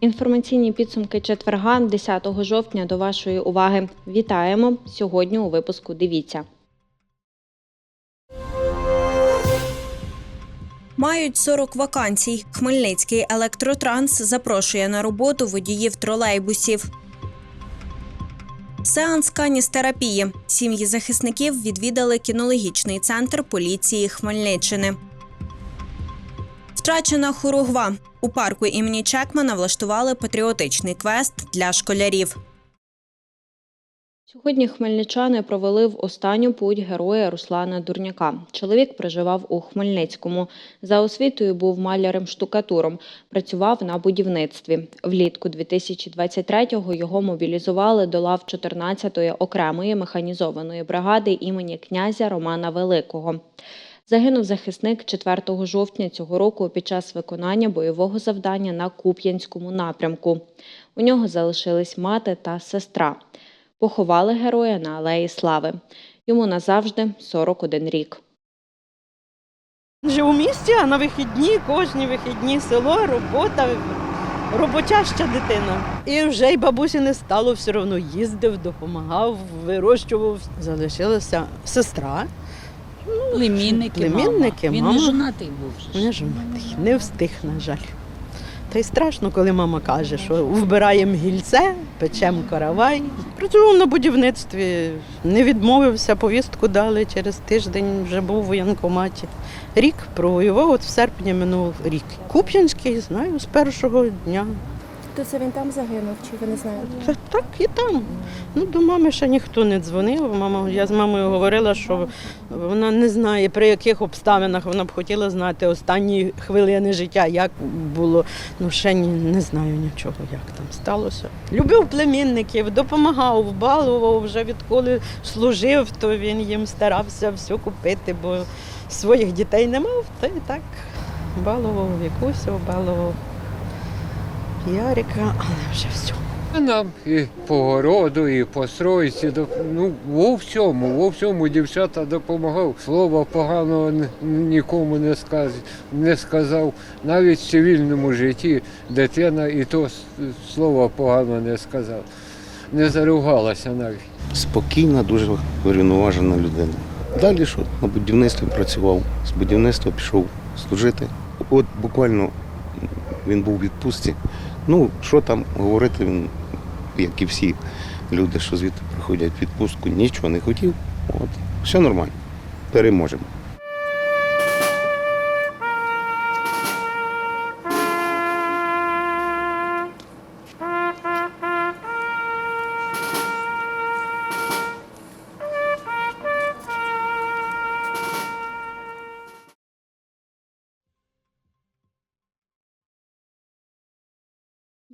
Інформаційні підсумки четверга, 10 жовтня, до вашої уваги. Вітаємо сьогодні у випуску. Дивіться. Мають 40 вакансій. Хмельницький електротранс запрошує на роботу водіїв тролейбусів. Сеанс каністерапії. Сім'ї захисників відвідали кінологічний центр поліції Хмельниччини. Втрачена хоругва. У парку імені Чекмана влаштували патріотичний квест для школярів. Сьогодні хмельничани провели в останню путь героя Руслана Дурняка. Чоловік проживав у Хмельницькому. За освітою був малярем-штукатуром. Працював на будівництві. Влітку 2023-го його мобілізували до лав 14-ї окремої механізованої бригади імені князя Романа Великого. Загинув захисник 4 жовтня цього року під час виконання бойового завдання на Куп'янському напрямку. У нього залишились мати та сестра. Поховали героя на Алеї Слави. Йому назавжди 41 рік. Живу в місті, а на вихідні, кожні вихідні село, робота, роботяща дитина. І вже й бабусі не стало, все одно їздив, допомагав, вирощував. Залишилася сестра, Племінники, Племінники, мама. Він мама. не жонатий був. не жонатий, не встиг, на жаль. Та й страшно, коли мама каже, що вбираємо гільце, печемо каравай. Працював на будівництві, не відмовився, повістку дали через тиждень, вже був у воєнкоматі. Рік провоював, от в серпні минув рік. Куп'янський, знаю, з першого дня. То це він там загинув, чи ви не знаєте? Та так і там. Ну, до мами ще ніхто не дзвонив. Мама, я з мамою говорила, що вона не знає, при яких обставинах вона б хотіла знати останні хвилини життя, як було. Ну, ще ні, не знаю нічого, як там сталося. Любив племінників, допомагав, балував, вже відколи служив, то він їм старався все купити, бо своїх дітей не мав, та й так балував, Вікусю балував. Ярика, але вже все. Нам і по городу, і по стройці, ну, во всьому, во всьому дівчата допомагав. Слова поганого нікому не, сказ, не сказав. Навіть в цивільному житті дитина і то слова погано не сказав. Не заругалася навіть. спокійна, дуже врівноважена людина. Далі що на будівництві працював, з будівництва пішов служити. От буквально він був у відпустці. Ну, що там говорити, він, як і всі люди, що звідти приходять в відпустку, нічого не хотів. От, все нормально. Переможемо.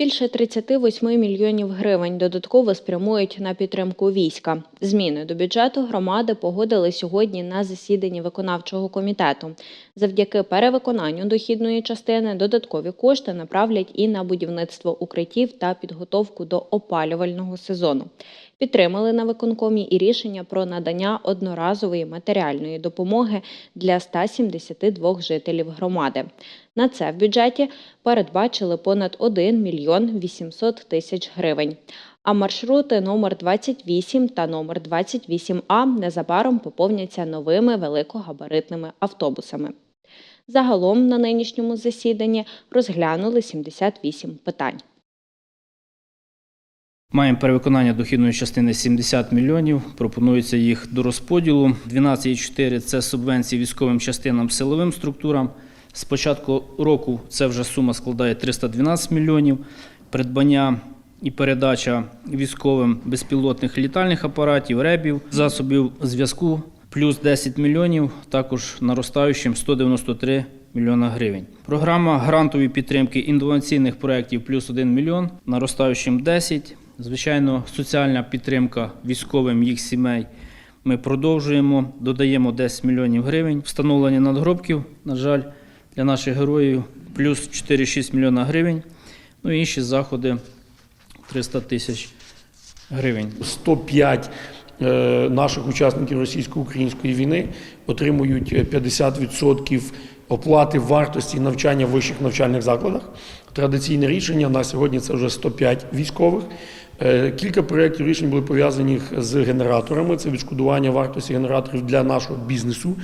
Більше 38 мільйонів гривень додатково спрямують на підтримку війська. Зміни до бюджету громади погодили сьогодні на засіданні виконавчого комітету. Завдяки перевиконанню дохідної частини додаткові кошти направлять і на будівництво укриттів та підготовку до опалювального сезону. Підтримали на виконкомі і рішення про надання одноразової матеріальної допомоги для 172 жителів громади. На це в бюджеті передбачили понад 1 мільйон 800 тисяч гривень. А маршрути номер 28 та номер 28А незабаром поповняться новими великогабаритними автобусами. Загалом на нинішньому засіданні розглянули 78 питань. Маємо перевиконання дохідної частини 70 мільйонів. Пропонується їх до розподілу. 12,4 – це субвенції військовим частинам силовим структурам. З початку року це вже сума складає 312 мільйонів. Придбання і передача військовим безпілотних літальних апаратів, ребів, засобів зв'язку плюс 10 мільйонів, також наростаючим 193 мільйона гривень. Програма грантової підтримки інноваційних проєктів плюс 1 мільйон, наростаючим 10. Звичайно, соціальна підтримка військовим їх сімей. Ми продовжуємо, додаємо 10 мільйонів гривень. Встановлення надгробків, на жаль, для наших героїв плюс 4,6 мільйона гривень. Ну і інші заходи 300 тисяч гривень. 105 е, наших учасників російсько-української війни отримують е, 50% оплати вартості навчання в вищих навчальних закладах. Традиційне рішення на сьогодні це вже 105 військових. Е, Кілька проєктів рішень були пов'язані з генераторами. Це відшкодування вартості генераторів для нашого бізнесу.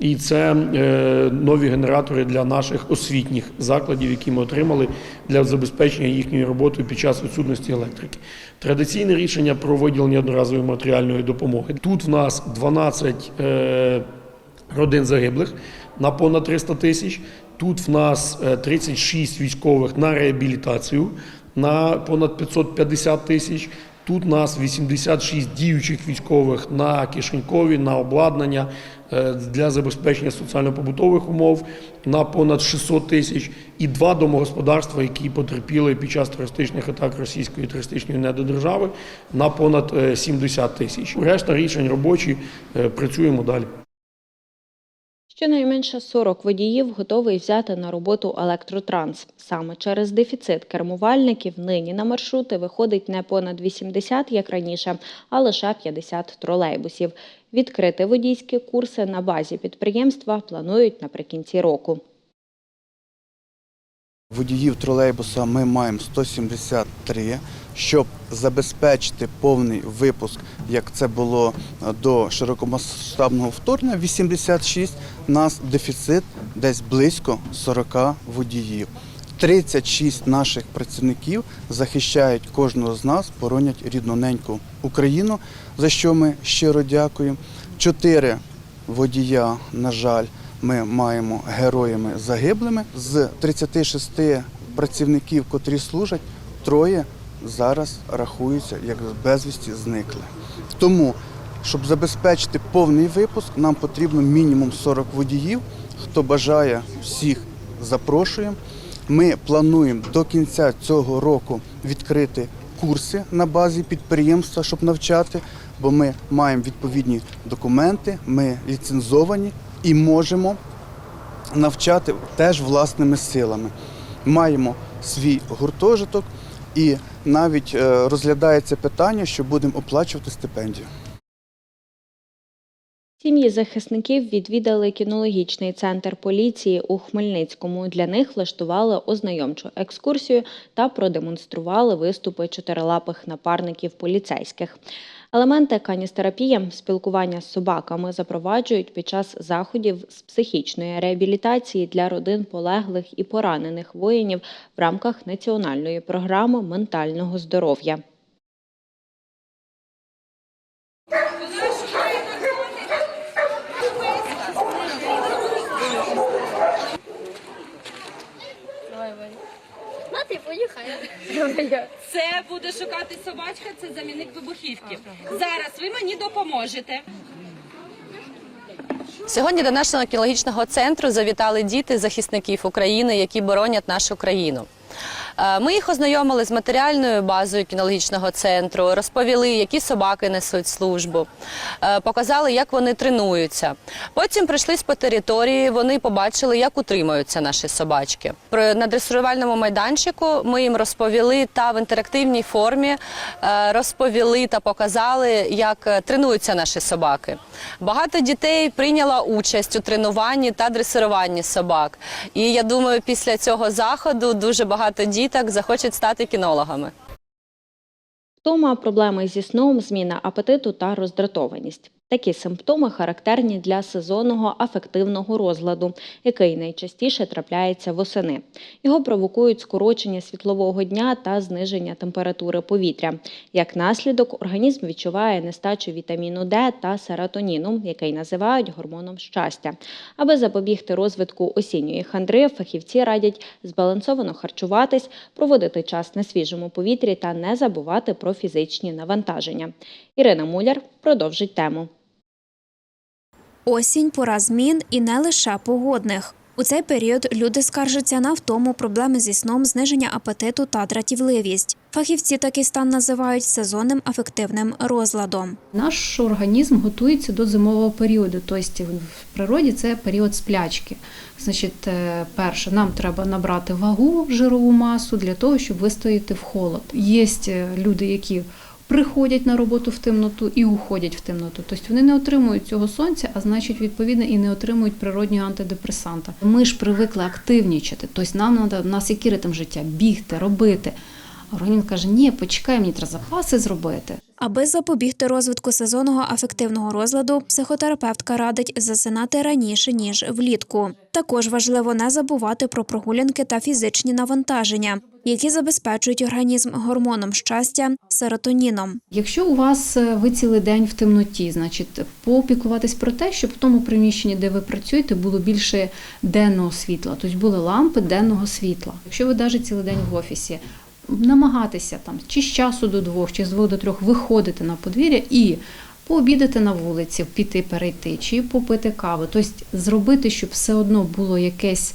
І це е, нові генератори для наших освітніх закладів, які ми отримали для забезпечення їхньої роботи під час відсутності електрики. Традиційне рішення про виділення одноразової матеріальної допомоги. Тут в нас 12 е, родин загиблих на понад 300 тисяч. Тут в нас е, 36 військових на реабілітацію на понад 550 тисяч. Тут нас 86 діючих військових на кишенькові, на обладнання е, для забезпечення соціально-побутових умов на понад 600 тисяч, і два домогосподарства, які потерпіли під час терористичних атак російської терористичної недодержави на понад е, 70 тисяч. Решта рішень робочі. Е, Працюємо далі. Щонайменше 40 водіїв готовий взяти на роботу електротранс. Саме через дефіцит кермувальників нині на маршрути виходить не понад 80, як раніше, а лише 50 тролейбусів. Відкрити водійські курси на базі підприємства планують наприкінці року. Водіїв тролейбуса ми маємо 173. Щоб забезпечити повний випуск, як це було е, до широкомасштабного вторгнення, 86, у нас дефіцит десь близько 40 водіїв. 36 наших працівників захищають кожного з нас, боронять рідноненьку Україну, за що ми щиро дякуємо. Чотири водія, на жаль, ми маємо героями загиблими. З 36 працівників, котрі служать, троє зараз рахуються як безвісті зникли. Тому, щоб забезпечити повний випуск, нам потрібно мінімум 40 водіїв. Хто бажає, всіх запрошуємо. Ми плануємо до кінця цього року відкрити курси на базі підприємства, щоб навчати, бо ми маємо відповідні документи, ми ліцензовані і можемо навчати теж власними силами. Маємо свій гуртожиток і навіть е, розглядається питання, що будемо оплачувати стипендію. Сім'ї захисників відвідали кінологічний центр поліції у Хмельницькому. Для них влаштували ознайомчу екскурсію та продемонстрували виступи чотирилапих напарників поліцейських. Елементи каністерапії, спілкування з собаками запроваджують під час заходів з психічної реабілітації для родин полеглих і поранених воїнів в рамках національної програми ментального здоров'я. Це буде шукати собачка, це замінник вибухівки. Зараз ви мені допоможете. Сьогодні до нашого кінологічного центру завітали діти захисників України, які боронять нашу країну. Е, Ми їх ознайомили з матеріальною базою кінологічного центру, розповіли, які собаки несуть службу, е, показали, як вони тренуються. Потім прийшлись по території, вони побачили, як утримуються наші собачки. На дресирувальному майданчику ми їм розповіли та в інтерактивній формі е, розповіли та показали, як тренуються наші собаки. Багато дітей прийняло участь у тренуванні та дресируванні собак. І я думаю, після цього заходу дуже багато діток захочуть стати кінологами. Втома, проблеми зі сном, зміна апетиту та роздратованість. Такі симптоми характерні для сезонного афективного розладу, який найчастіше трапляється восени. Його провокують скорочення світлового дня та зниження температури повітря. Як наслідок, організм відчуває нестачу вітаміну Д та серотоніну, який називають гормоном щастя. Аби запобігти розвитку осінньої хандри, фахівці радять збалансовано харчуватись, проводити час на свіжому повітрі та не забувати про фізичні навантаження. Ірина Муляр продовжить тему. Осінь пора змін і не лише погодних. У цей період люди скаржаться на втому, проблеми зі сном, зниження апетиту та дратівливість. Фахівці такий стан називають сезонним афективним розладом. Наш організм готується до зимового періоду, тобто в природі це період сплячки. Значить, е, перше, нам треба набрати вагу, жирову масу для того, щоб вистояти в холод. Є е, люди, які приходять на роботу в темноту і уходять в темноту. Тобто вони не отримують цього сонця, а значить, відповідно, і не отримують природнього антидепресанта. Ми ж привикли активнічати, тобто нам треба, у нас який ритм життя, бігти, робити. Організм каже, ні, почекай, мені треба запаси зробити. Аби запобігти розвитку сезонного афективного розладу, психотерапевтка радить засинати раніше ніж влітку. Також важливо не забувати про прогулянки та фізичні навантаження, які забезпечують організм гормоном щастя серотоніном. Якщо у вас е, ви цілий день в темноті, значить попіклуватись про те, щоб в тому приміщенні, де ви працюєте, було більше денного світла, тобто були лампи денного світла. Якщо ви навіть цілий день в офісі, намагатися там чи з часу до двох, чи з двох до трьох виходити на подвір'я і пообідати на вулиці, піти перейти, чи попити каву. Тобто зробити, щоб все одно було якесь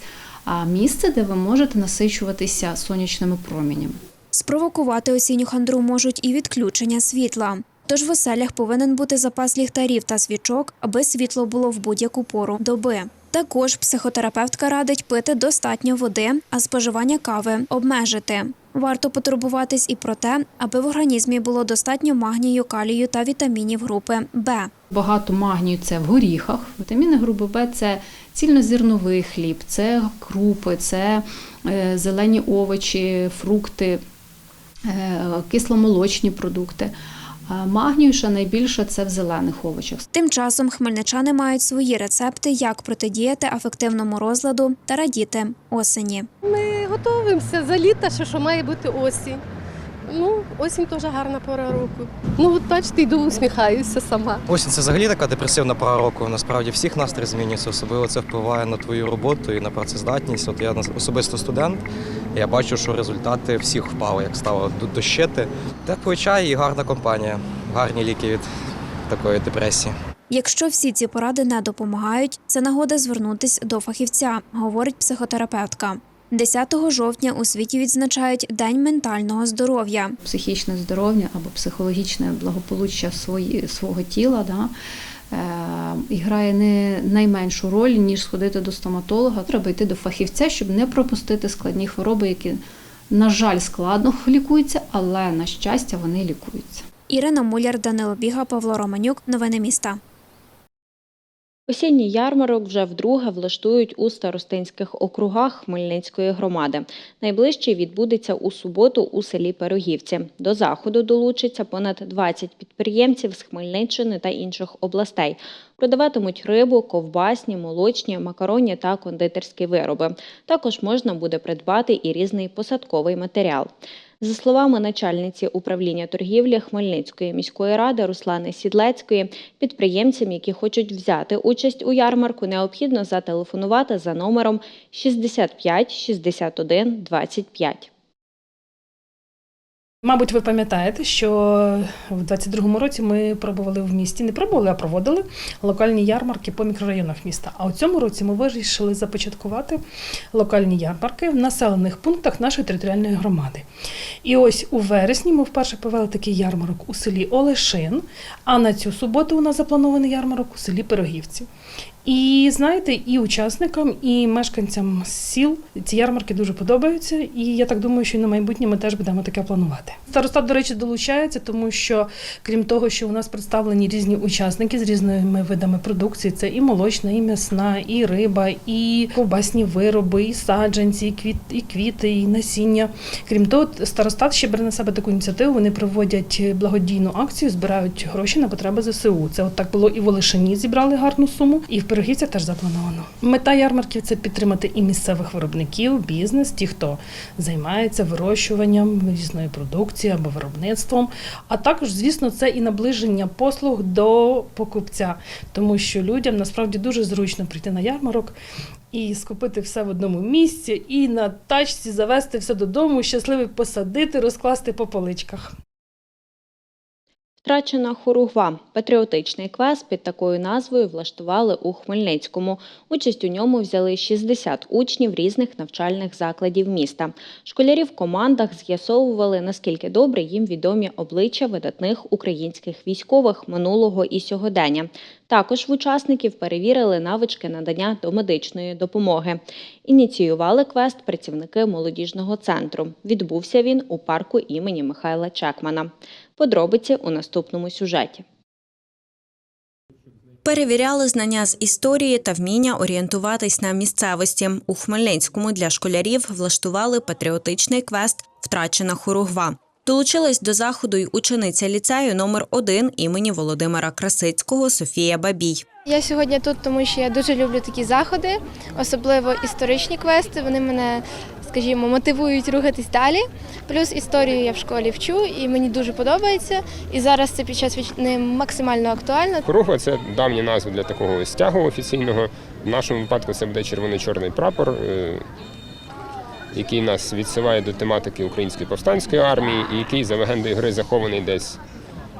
місце, де ви можете насичуватися сонячними променями. Спровокувати осінню хандру можуть і відключення світла. Тож в оселях повинен бути запас ліхтарів та свічок, аби світло було в будь-яку пору доби. Також психотерапевтка радить пити достатньо води, а споживання кави обмежити. Варто потурбуватись і про те, аби в організмі було достатньо магнію, калію та вітамінів групи Б. Багато магнію це в горіхах. Вітаміни групи Б це цільнозерновий хліб, це крупи, це е, зелені овочі, фрукти, е, кисломолочні продукти. Магнію ще найбільше це в зелених овочах. Тим часом хмельничани мають свої рецепти, як протидіяти афективному розладу та радіти осені. Ми готуємося за літа, що, що має бути осінь. Ну, осінь теж гарна пора року. Ну, от бачите, йду усміхаюся сама. Осінь це взагалі така депресивна пора року. Насправді всіх настрій змінюється, особливо це впливає на твою роботу і на працездатність. От я особисто студент. Я бачу, що результати всіх впали, як стало дощити. Теплий чай і гарна компанія, гарні ліки від такої депресії. Якщо всі ці поради не допомагають, це нагода звернутись до фахівця, говорить психотерапевтка. 10 жовтня у світі відзначають День ментального здоров'я. Психічне здоров'я або психологічне благополуччя свого тіла да, е, і грає не найменшу роль, ніж сходити до стоматолога. Треба йти до фахівця, щоб не пропустити складні хвороби, які, на жаль, складно лікуються, але на щастя вони лікуються. Ірина Муляр, Данило Біга, Павло Романюк. Новини міста. Осінній ярмарок вже вдруге влаштують у старостинських округах Хмельницької громади. Найближчий відбудеться у суботу у селі Пирогівці. До заходу долучиться понад 20 підприємців з Хмельниччини та інших областей. Продаватимуть рибу, ковбасні, молочні, макаронні та кондитерські вироби. Також можна буде придбати і різний посадковий матеріал. За словами начальниці управління торгівлі Хмельницької міської ради Руслани Сідлецької, підприємцям, які хочуть взяти участь у ярмарку, необхідно зателефонувати за номером 65 61 25. Мабуть, ви пам'ятаєте, що в 22-му році ми пробували в місті, не пробували, а проводили локальні ярмарки по мікрорайонах міста. А у цьому році ми вирішили започаткувати локальні ярмарки в населених пунктах нашої територіальної громади. І ось у вересні ми вперше провели такий ярмарок у селі Олешин, а на цю суботу у нас запланований ярмарок у селі Пирогівці. І знаєте, і учасникам, і мешканцям сіл ці ярмарки дуже подобаються. І я так думаю, що на майбутнє ми теж будемо таке планувати. Старостат, до речі, долучається, тому що крім того, що у нас представлені різні учасники з різними видами продукції, це і молочна, і м'ясна, і риба, і ковбасні вироби, і саджанці, і квіт, і квіти, і насіння. Крім того, старостат ще бере на себе таку ініціативу. Вони проводять благодійну акцію, збирають гроші на потреби ЗСУ. Це от так було і в Олешині зібрали гарну суму, і в Пирогівцях теж заплановано. Мета ярмарків це підтримати і місцевих виробників, бізнес, ті, хто займається вирощуванням різної продукції або виробництвом. А також, звісно, це і наближення послуг до покупця, тому що людям насправді дуже зручно прийти на ярмарок. І скупити все в одному місці, і на тачці завести все додому, щасливий посадити, розкласти по поличках. Втрачена хоругва. Патріотичний квест під такою назвою влаштували у Хмельницькому. Участь у ньому взяли 60 учнів різних навчальних закладів міста. Школярі в командах з'ясовували, наскільки добре їм відомі обличчя видатних українських військових минулого і сьогодення. Також в учасників перевірили навички надання домедичної допомоги. Ініціювали квест працівники молодіжного центру. Відбувся він у парку імені Михайла Чекмана. Подробиці у наступному сюжеті. Перевіряли знання з історії та вміння орієнтуватись на місцевості. У Хмельницькому для школярів влаштували патріотичний квест Втрачена хоругва. Долучилась до заходу й учениця ліцею номер 1 імені Володимира Красицького Софія Бабій. Я сьогодні тут, тому що я дуже люблю такі заходи, особливо історичні квести. Вони мене, скажімо, мотивують рухатись далі. Плюс історію я в школі вчу і мені дуже подобається. І зараз це під час війни максимально актуально. Хоругва це давня назва для такого стягу офіційного. В нашому випадку це буде червоно-чорний прапор, е, який нас відсилає до тематики української повстанської армії, і який за легендою гри захований десь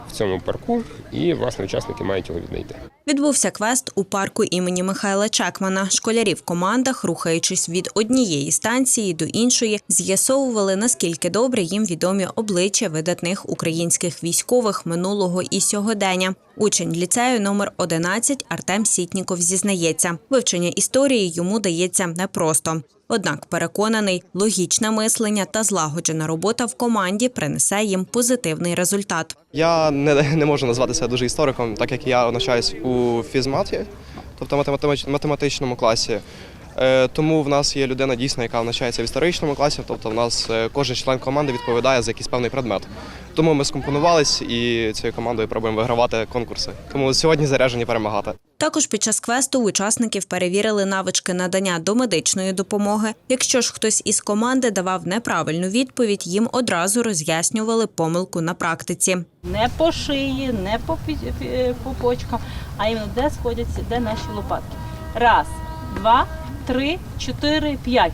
в цьому парку. І власне учасники мають його віднайти. Відбувся квест у парку імені Михайла Чекмана. Школярі в командах, рухаючись від однієї станції до іншої, з'ясовували, наскільки добре їм відомі обличчя видатних українських військових минулого і сьогодення. Учень ліцею номер 11 Артем Сітніков зізнається, вивчення історії йому дається непросто. Однак переконаний, логічне мислення та злагоджена робота в команді принесе їм позитивний результат. Я не, не можу назвати себе дуже істориком, так як я навчаюсь у фізматі, тобто математич- математичному класі. Е, Тому в нас є людина дійсно, яка навчається в історичному класі, тобто в нас е, кожен член команди відповідає за якийсь певний предмет. Тому ми скомпонувались і цією командою пробуємо вигравати конкурси. Тому сьогодні заряджені перемагати. Також під час квесту учасників перевірили навички надання домедичної допомоги. Якщо ж хтось із команди давав неправильну відповідь, їм одразу роз'яснювали помилку на практиці. Не по шиї, не по, пі- по почкам, а іменно де сходяться, де наші лопатки. Раз, два, три, чотири, п'ять.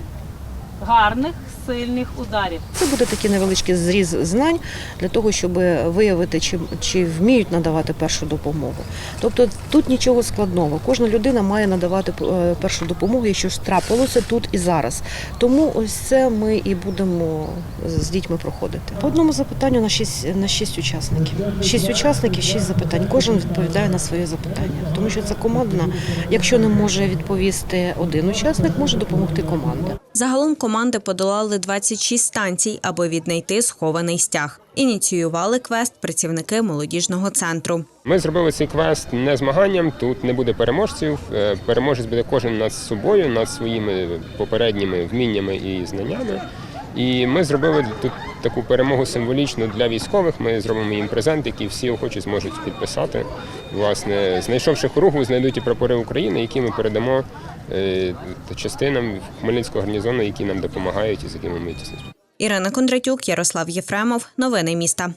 Гарних, сильних ударів. Це буде такий невеличкий зріз знань для того, щоб виявити, чи, чи вміють надавати першу допомогу. Тобто тут нічого складного. Кожна людина має надавати е, першу допомогу, якщо ж трапилося тут і зараз. Тому ось це ми і будемо з дітьми проходити. По одному запитанню на шість на шість учасників. Шість учасників, шість запитань. Кожен відповідає на своє запитання, тому що це командна. Якщо не може відповісти один учасник, може допомогти команда. Загалом команди подолали 26 станцій, аби віднайти схований стяг. Ініціювали квест працівники молодіжного центру. Ми зробили цей квест не змаганням. Тут не буде переможців. Е, Переможець буде кожен над собою, над своїми попередніми вміннями і знаннями. І ми зробили тут таку перемогу символічну для військових. Ми зробимо їм презент, який всі охочі зможуть підписати. Власне, знайшовши хоругву, знайдуть і прапори України, які ми передамо частинам Хмельницького гарнізону, які нам допомагають і з якими ми тісно Ірина Кондратюк, Ярослав Єфремов. Новини міста.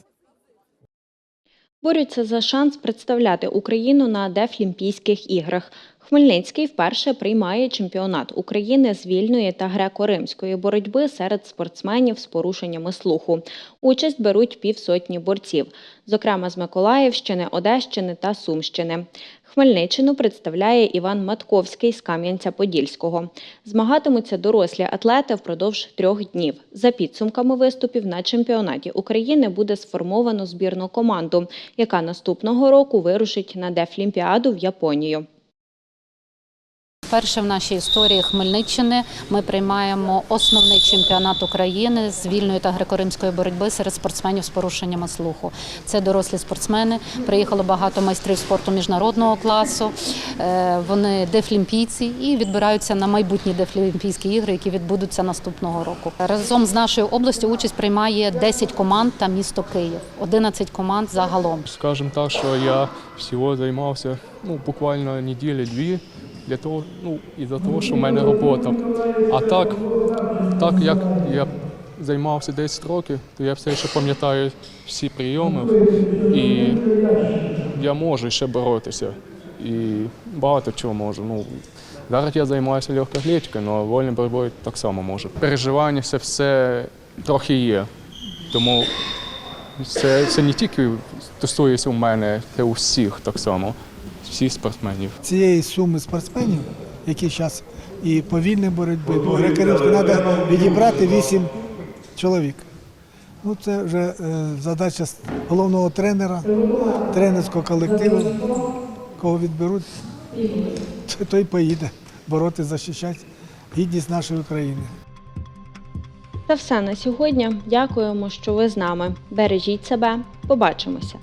Борються за шанс представляти Україну на Дефлімпійських іграх. Хмельницький вперше приймає чемпіонат України з вільної та греко-римської боротьби серед спортсменів з порушеннями слуху. Участь беруть півсотні борців, зокрема з Миколаївщини, Одещини та Сумщини. Хмельниччину представляє Іван Матковський з Кам'янця-Подільського. Змагатимуться дорослі атлети впродовж трьох днів. За підсумками виступів на чемпіонаті України буде сформовано збірну команду, яка наступного року вирушить на Дефлімпіаду в Японію. Вперше в нашій історії Хмельниччини ми приймаємо основний чемпіонат України з вільної та греко-римської боротьби серед спортсменів з порушеннями слуху. Це дорослі спортсмени. Приїхало багато майстрів спорту міжнародного класу. Е, Вони дефлімпійці і відбираються на майбутні дефлімпійські ігри, які відбудуться наступного року. Разом з нашою областю участь приймає 10 команд та місто Київ, 11 команд загалом. Скажем так, що я всього займався ну, буквально неділі-дві для того, ну, із-за того, що в мене робота. А так, так як я займався 10 років, то я все ще пам'ятаю всі прийоми і я можу ще боротися. І багато чого можу. Ну, зараз я займаюся легкоатлетикою, але вольною боротьбою так само можу. Переживання це все трохи є. Тому Це, це не тільки стосується у мене, це у всіх так само, всіх спортсменів. цієї суми спортсменів, які зараз і по вільній боротьбі, по греко-римській, треба відібрати 8 чоловік. Ну, це вже е, задача головного тренера, тренерського колективу. Кого відберуть, той- поїде бороти, захищати гідність нашої України. Це все на сьогодні. Дякуємо, що ви з нами. Бережіть себе. Побачимося.